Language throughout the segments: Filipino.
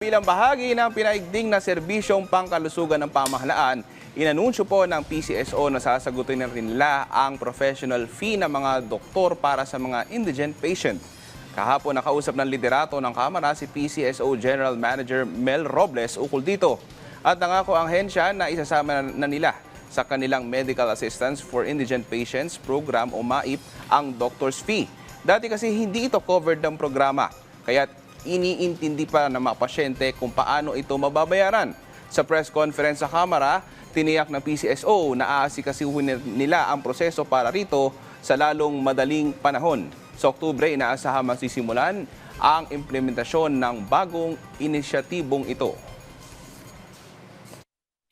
Bilang bahagi ng pinaigding na serbisyong pangkalusugan ng pamahalaan, inanunsyo po ng PCSO na sasagutin na rin nila ang professional fee ng mga doktor para sa mga indigent patient. Kahapon nakausap ng liderato ng Kamara si PCSO General Manager Mel Robles ukol dito. At nangako ang hensya na isasama na nila sa kanilang Medical Assistance for Indigent Patients Program o MAIP ang doctor's fee. Dati kasi hindi ito covered ng programa, kaya iniintindi pa ng mga pasyente kung paano ito mababayaran. Sa press conference sa Kamara, tiniyak ng PCSO na aasikasuhin nila ang proseso para rito sa lalong madaling panahon. Sa Oktubre, inaasahan masisimulan ang implementasyon ng bagong inisyatibong ito.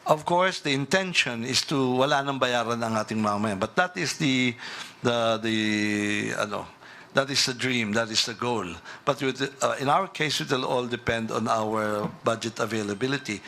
Of course, the intention is to wala nang bayaran ang ating mamamayan. But that is the the the ano, that is the dream, that is the goal. But with, uh, in our case, it will all depend on our budget availability.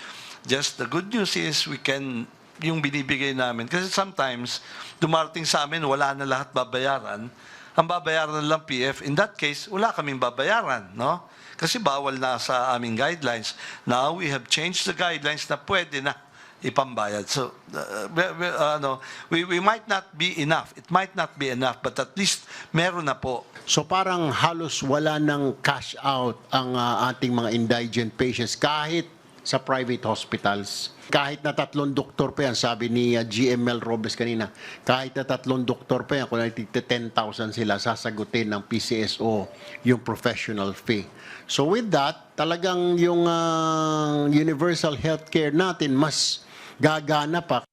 Just the good news is we can yung binibigay namin kasi sometimes dumarating sa amin wala na lahat babayaran. Ang babayaran lang PF. In that case, wala kaming babayaran, no? Kasi bawal na sa aming guidelines. Now we have changed the guidelines na pwede na ipambayad. So, uh, we- we- uh, ano, we, we might not be enough. It might not be enough, but at least meron na po. So parang halos wala ng cash out ang ah, ating mga indigent patients kahit sa private hospitals. Kahit na tatlong doktor pa yan, sabi ni ah, GML Robles kanina, kahit na tatlong doktor pa yan, kung nagtigta 10,000 sila, sasagutin ng PCSO yung professional fee. So with that, talagang yung ah, universal healthcare natin mas gagana pa